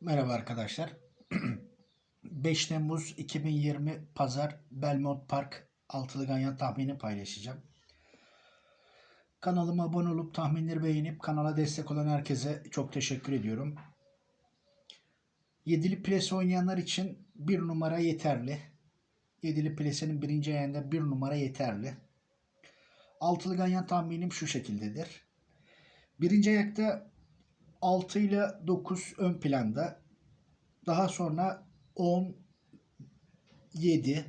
Merhaba arkadaşlar. 5 Temmuz 2020 Pazar Belmont Park altılı ganyan tahmini paylaşacağım. Kanalıma abone olup tahminleri beğenip kanala destek olan herkese çok teşekkür ediyorum. Yedili plase oynayanlar için bir numara yeterli. Yedili plasenin birinci ayağında bir numara yeterli. Altılı ganyan tahminim şu şekildedir. Birinci ayakta 6 ile 9 ön planda. Daha sonra 10, 7.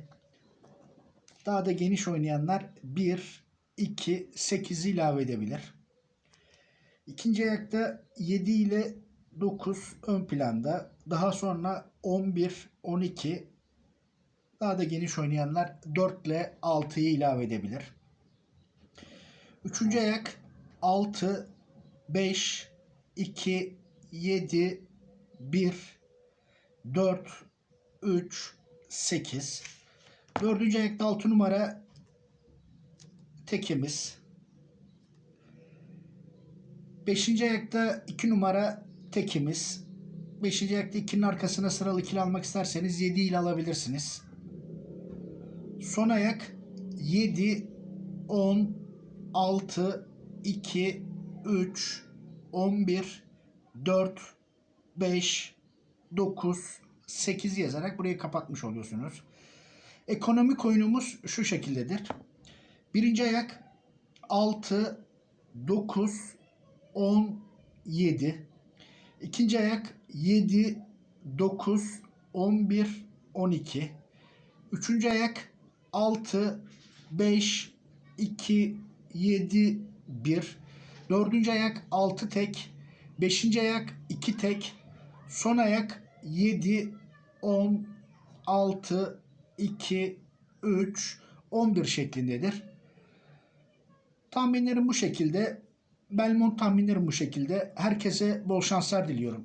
Daha da geniş oynayanlar 1, 2, 8 ilave edebilir. İkinci ayakta 7 ile 9 ön planda. Daha sonra 11, 12. Daha da geniş oynayanlar 4 ile 6'yı ilave edebilir. Üçüncü ayak 6, 5, 2, 7, 1, 4, 3, 8. Dördüncü ayakta 6 numara tekimiz. Beşinci ayakta 2 numara tekimiz. Beşinci ayakta 2'nin arkasına sıralı ikili almak isterseniz 7 ile alabilirsiniz. Son ayak 7, 10, 6, 2, 3, 11, 4, 5, 9, 8 yazarak burayı kapatmış oluyorsunuz. Ekonomik oyunumuz şu şekildedir. Birinci ayak 6, 9, 10, 7. İkinci ayak 7, 9, 11, 12. Üçüncü ayak 6, 5, 2, 7, 1. Dördüncü ayak 6 tek. Beşinci ayak 2 tek. Son ayak 7, 10, 6, 2, 3, 11 şeklindedir. Tahminlerim bu şekilde. Belmont tahminlerim bu şekilde. Herkese bol şanslar diliyorum.